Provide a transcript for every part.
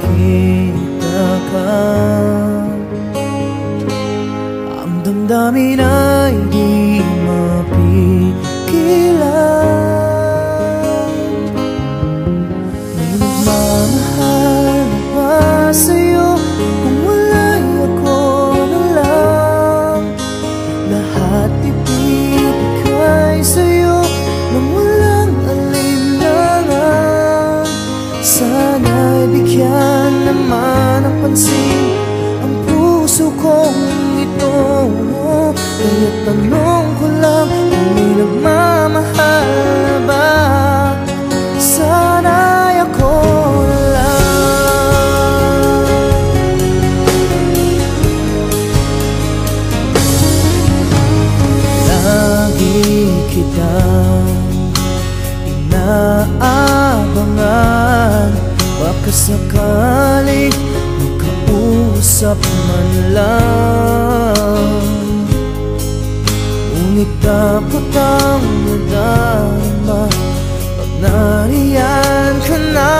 makikita ka Baka sakaling makausap man lang Ngunit dapat ang nadama. Pag nariyan ka na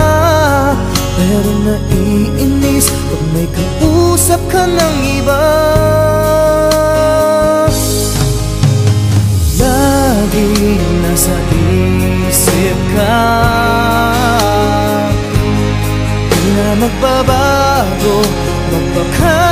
magbabago magbakal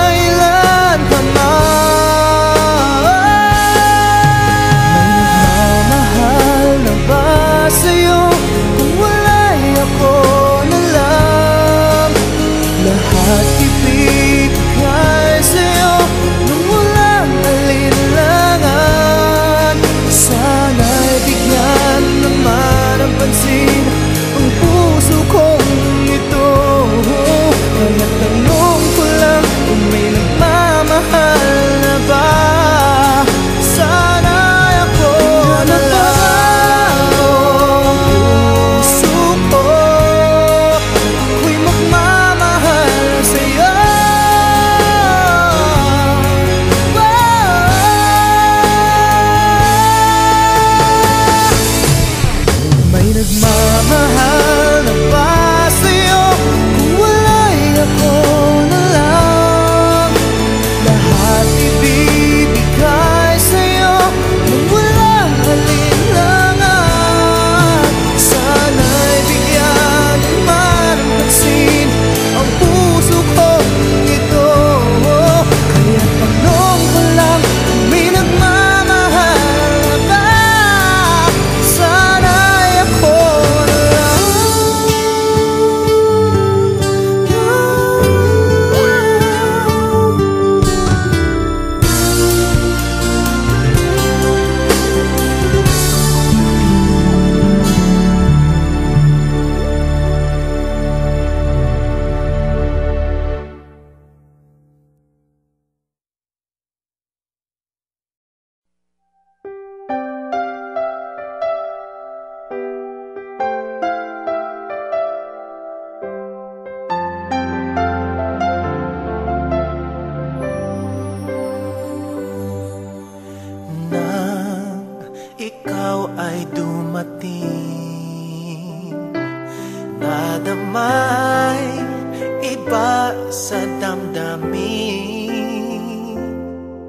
sa damdamin.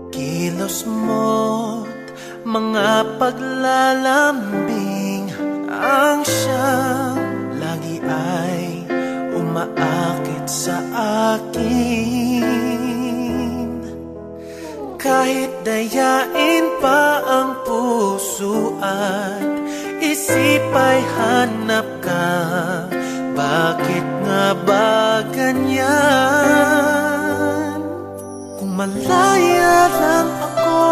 Kilos mo't mga paglalambing. Ang siyang lagi ay umaakit sa akin. Kahit dayain pa ang puso at isip ay hanap ka. Bakit nga ba ganyan? Kung malaya lang ako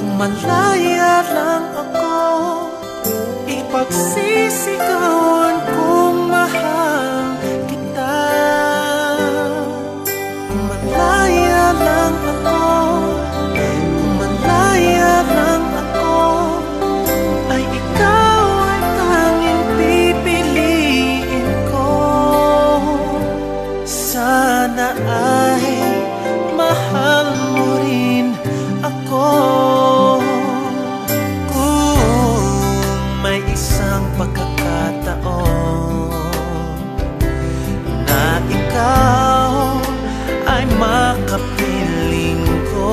Kung malaya lang ako Ipagsisigawan ko makapiling ko